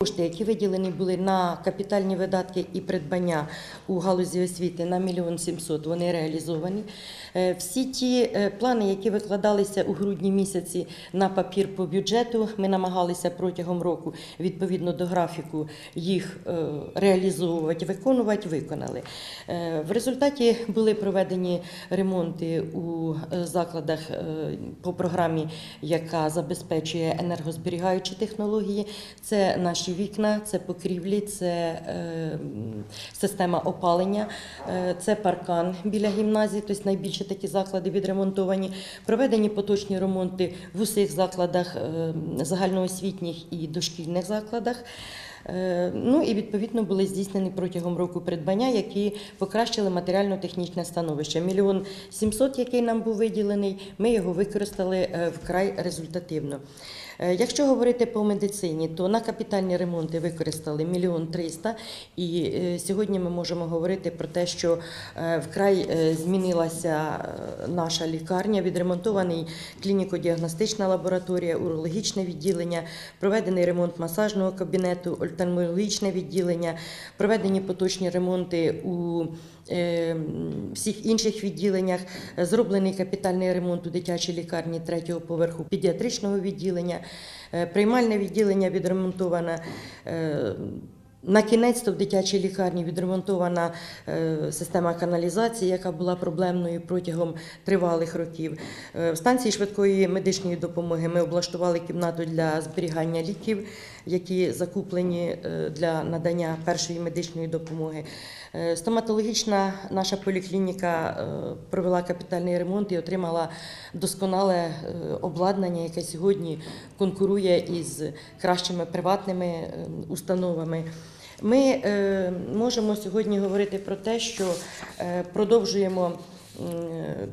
Кошти, які виділені були на капітальні видатки і придбання у галузі освіти на мільйон сімсот, вони реалізовані. Е, Всі ті е, плани, які викладалися у грудні місяці на папір по бюджету, ми намагалися протягом року відповідно до графіку їх е, реалізовувати, виконувати, виконали. В результаті були проведені ремонти у закладах по програмі, яка забезпечує енергозберігаючі технології. Це наші вікна, це покрівлі, це е, система опалення, е, це паркан біля гімназії, тобто найбільше такі заклади відремонтовані. Проведені поточні ремонти в усіх закладах е, загальноосвітніх і дошкільних закладах. Е, Ну і відповідно були здійснені протягом року придбання, які покращили матеріально-технічне становище. Мільйон сімсот, який нам був виділений, ми його використали е, вкрай результативно. Е, Якщо говорити по медицині, то на капітальні ремонти використали мільйон триста, і сьогодні ми можемо говорити про те, що вкрай змінилася наша лікарня, відремонтований клініко-діагностична лабораторія, урологічне відділення, проведений ремонт масажного кабінету, офтальмологічне відділення, проведені поточні ремонти у е, всіх інших відділеннях, Е, зроблений капітальний ремонт у дитячій лікарні третього поверху педіатричного відділення, Е, приймальне відділення відремонтоване. На кінець то в дитячій лікарні відремонтована е, система каналізації, яка була проблемною протягом тривалих років. Е, В станції швидкої медичної допомоги ми облаштували кімнату для зберігання ліків, які закуплені е, для надання першої медичної допомоги. Стоматологічна наша поліклініка провела капітальний ремонт і отримала досконале обладнання, яке сьогодні конкурує із кращими приватними установами. Ми е, можемо сьогодні говорити про те, що е, продовжуємо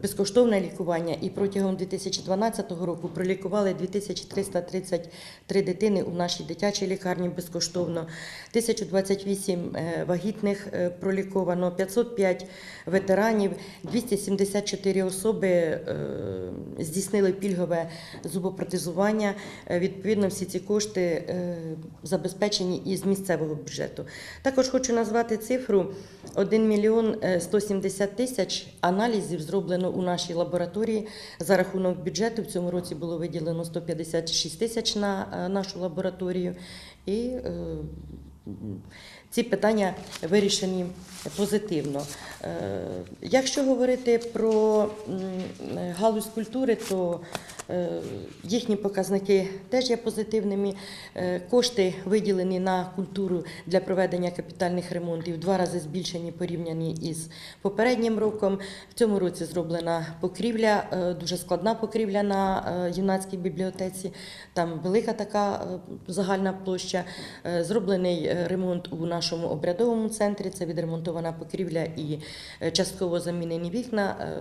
безкоштовне лікування і протягом 2012 року пролікували 2333 дитини у нашій дитячій лікарні безкоштовно, 1028 е, вагітних е, проліковано, 505 ветеранів, 274 особи е, здійснили пільгове зубопротезування. Відповідно, всі ці кошти забезпечені із місцевого бюджету. Також хочу назвати цифру 1 мільйон е, 170 тисяч аналізів зроблено у нашій лабораторії за рахунок бюджету. В цьому році було виділено 156 тисяч на е, нашу лабораторію. І е, ці питання вирішені позитивно. Е, Якщо говорити про галузь культури, то їхні показники теж є позитивними. Е, Кошти виділені на культуру для проведення капітальних ремонтів два рази збільшені порівняні із попереднім роком. В цьому році зроблена покрівля, е, дуже складна покрівля на е, юнацькій бібліотеці. Там велика така е, загальна площа. Е, Зроблений е, ремонт у нашому обрядовому центрі. Це відремонтована покрівля і е, частково замінені вікна. Е,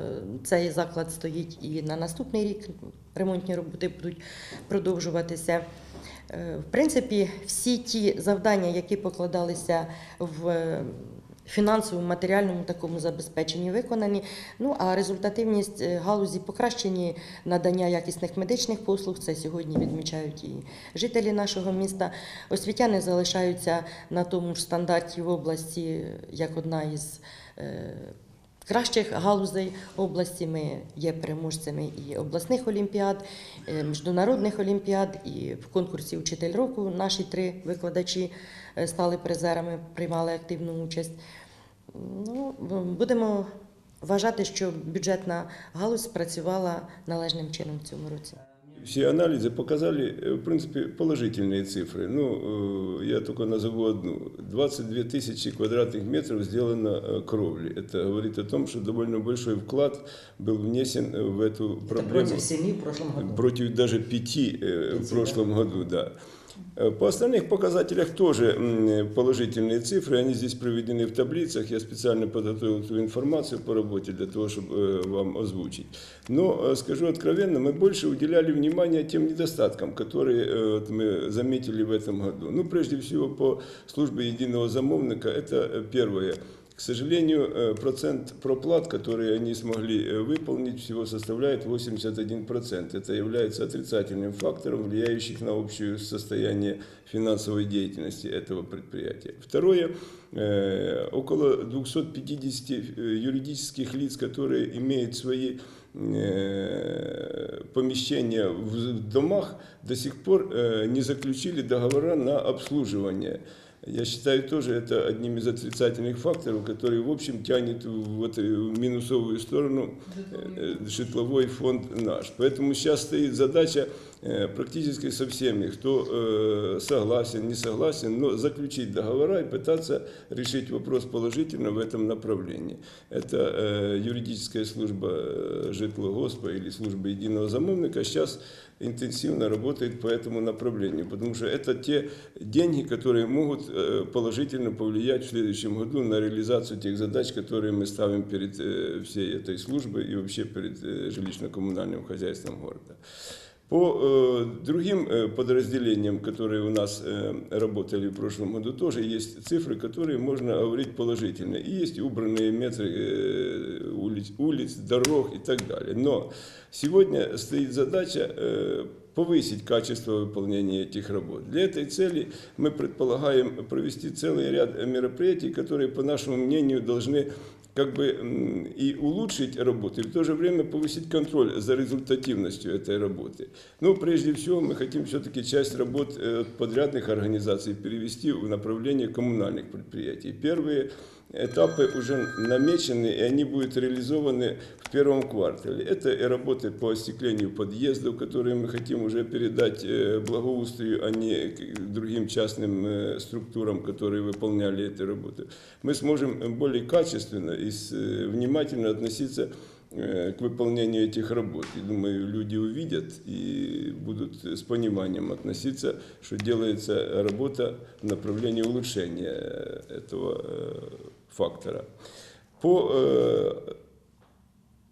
Цей заклад стоїть і на наступний рік. Ремонтні роботи будуть продовжуватися. Е, В принципі, всі ті завдання, які покладалися в е, фінансовому, матеріальному такому забезпеченні виконані. Ну а результативність е, галузі покращені надання якісних медичних послуг. Це сьогодні відмічають і жителі нашого міста. Освітяни залишаються на тому ж стандарті в області, як одна із. Кращих галузей області ми є переможцями і обласних олімпіад, е, міжнародних олімпіад, і в конкурсі Учитель року наші три викладачі е, стали призерами, приймали активну участь. Ну, будемо вважати, що бюджетна галузь спрацювала належним чином в цьому році Все анализы показали, э, в принципе, положительные цифры. Ну, э, я только назову одну. 22 тысячи квадратных метров сделано э, кровли. Это говорит о том, что довольно большой вклад был внесен э, в эту проблему. Против семи в прошлом году. Против даже пяти э, в Пяти, прошлом году, да. Э, По остальных показателях тоже м, положительные цифры, они здесь приведены в таблицах. Я специально подготовил эту информацию по работе для того, чтобы э, вам озвучить. Но э, скажу откровенно, мы больше уделяли внимание тем недостаткам, которые э, вот мы заметили в этом году. Ну, прежде всего, по службе единого замовника, это э, первое. К сожалению, э, процент проплат, которые они смогли э, выполнить, всего составляет 81%. Это является отрицательным фактором, влияющим на общее состояние финансовой деятельности этого предприятия. Второе, э, около 250 э, юридических лиц, которые имеют свои э, помещения в домах, до сих пор э, не заключили договора на обслуживание. Я считаю, тоже это одним из отрицательных факторов, который, в общем, тянет в эту минусовую сторону э, житловой фонд наш. Поэтому сейчас стоит задача э, практически со всеми, кто согласен, не согласен, но заключить договора и пытаться решить вопрос положительно в этом направлении. Это э, юридическая служба э, житлогоспа или служба единого замовника сейчас интенсивно работает по этому направлению, потому что это те деньги, которые могут э, положительно повлиять в следующем году на реализацию тех задач, которые мы ставим перед всей этой службой и вообще перед жилищно-коммунальным хозяйством города. По э, другим э, подразделениям, которые у нас э, работали в прошлом году, тоже есть цифры, которые можно говорить положительно. И есть убранные метры э, улиц, улиц, дорог и так далее. Но сегодня стоит задача э, повысить качество выполнения этих работ. Для этой цели мы предполагаем провести целый ряд мероприятий, которые, по нашему мнению, должны как бы м, и улучшить работу, и в то же время повысить контроль за результативностью этой работы. Но прежде всего мы хотим все-таки часть работ э, от подрядных организаций перевести в направление коммунальных предприятий. Первые этапы уже намечены, и они будут реализованы в первом квартале. Это и работы по остеклению подъездов, которые мы хотим уже передать э, благоустрою, а не к другим частным э, структурам, которые выполняли эти работы. Мы сможем более качественно и с- э, внимательно относиться э, к выполнению этих работ. И думаю, люди увидят и будут с пониманием относиться, что делается работа в направлении улучшения э, этого э, фактора. По э,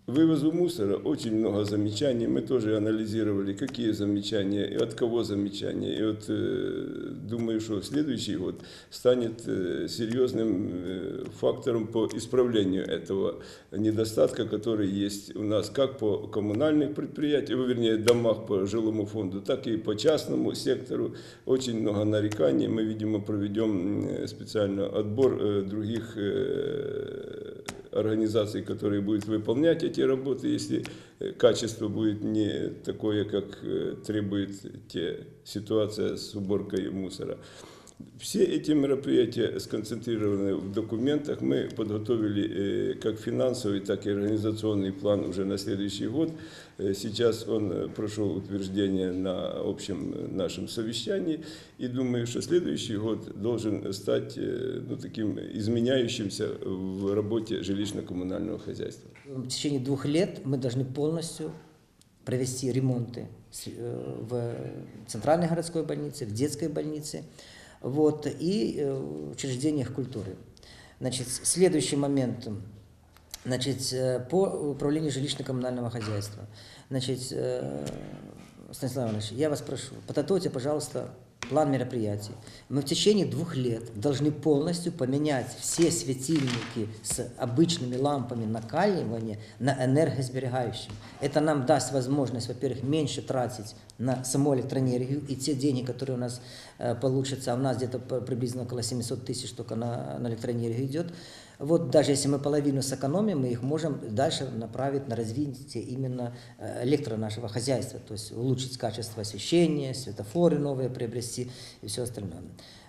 вывозу мусора очень много замечаний. Мы тоже анализировали, какие замечания, и от кого замечания. И вот э, думаю, что следующий год станет э, серьезным э, фактором по исправлению этого недостатка, который есть у нас как по коммунальных предприятиях, вернее, домах по жилому фонду, так и по частному сектору. Очень много нареканий. Мы, видимо, проведем э, специально отбор э, других э, организаций, которые будут выполнять эти работы, если э, качество будет не такое, как э, требует те, ситуация с уборкой мусора. Все эти мероприятия сконцентрированы в документах. Мы подготовили э, как финансовый, так и организационный план уже на следующий год. Э, Сейчас он э, прошел утверждение на общем э, нашем совещании. И думаю, что следующий год должен стать э, ну, таким изменяющимся в работе жилищно-коммунального хозяйства. В течение двух лет мы должны полностью провести ремонты с- э, в центральной городской больнице, в детской больнице вот, и э, в учреждениях культуры. Значит, с- следующий момент. Значит, э, по управлению жилищно-коммунального хозяйства. Значит, э, Станислав Иванович, я вас прошу, подготовьте, пожалуйста, план мероприятий. Мы в течение двух лет должны полностью поменять все светильники с обычными лампами накаливания на энергосберегающие. Это нам даст возможность, во-первых, меньше тратить на саму электроэнергию, и те деньги, которые у нас э, получатся, а у нас где-то п- приблизно около 700 тысяч только на, на электроэнергию идет, вот даже если мы половину сэкономим, мы их можем дальше направить на развитие именно э, электро нашего хозяйства, то есть улучшить качество освещения, светофоры новые приобрести и все остальное.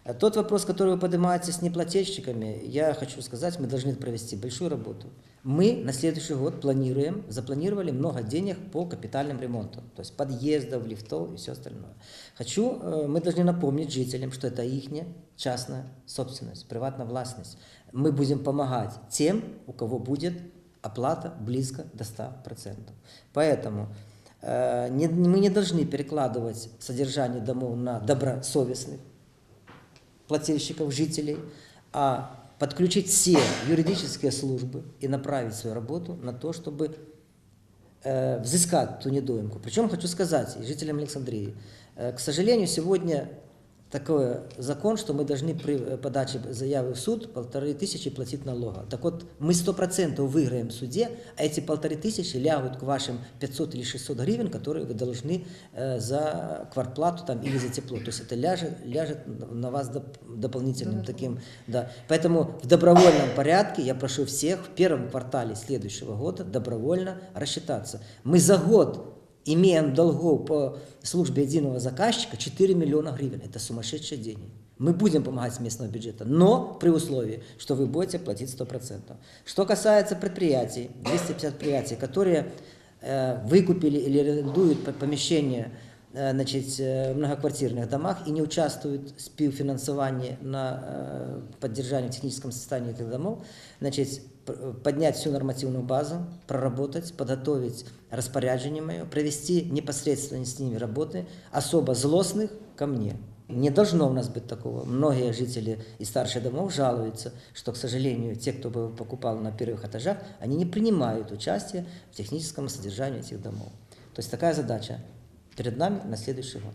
Э, Тот вопрос, который вы поднимаете с неплательщиками, я хочу сказать, мы должны провести большую работу. Мы на следующий год планируем, запланировали много денег по капитальным ремонтам, то есть подъездов, лифтов и все остальное. Хочу, э, мы должны напомнить жителям, что это их частная собственность, приватная властность. Мы будем помогать тем, у кого будет оплата близко до 100%. Поэтому э, не- мы не должны перекладывать содержание домов на добросовестных плательщиков, жителей, а подключить все юридические службы и направить свою работу на то, чтобы э, взыскать ту недоимку. Причем хочу сказать и жителям Александрии, э, к сожалению, сегодня такой закон, что мы должны при э, подаче заявы в суд полторы тысячи платить налога. Так вот, мы сто процентов выиграем в суде, а эти полторы тысячи лягут к вашим 500 или 600 гривен, которые вы должны э, за квартплату там, или за тепло. То есть это ляжет, ляжет на вас доп- дополнительным таким. Да. Поэтому в добровольном порядке я прошу всех в первом квартале следующего года добровольно рассчитаться. Мы за год имеем долгов по службе единого заказчика 4 миллиона гривен. Это сумасшедшие деньги. Мы будем помогать с местного бюджета, но при условии, что вы будете платить 100%. Что касается предприятий, 250 предприятий, которые э, выкупили или арендуют по- помещения э, значит, э, в многоквартирных домах и не участвуют в співфинансовании на э, поддержание в техническом состоянии этих домов, значит, п- поднять всю нормативную базу, проработать, подготовить распоряжение мое, провести непосредственно с ними работы, особо злостных ко мне. Не должно у нас быть такого. Многие жители и старших домов жалуются, что, к сожалению, те, кто бы покупал на первых этажах, они не принимают участие в техническом содержании этих домов. То есть такая задача перед нами на следующий год.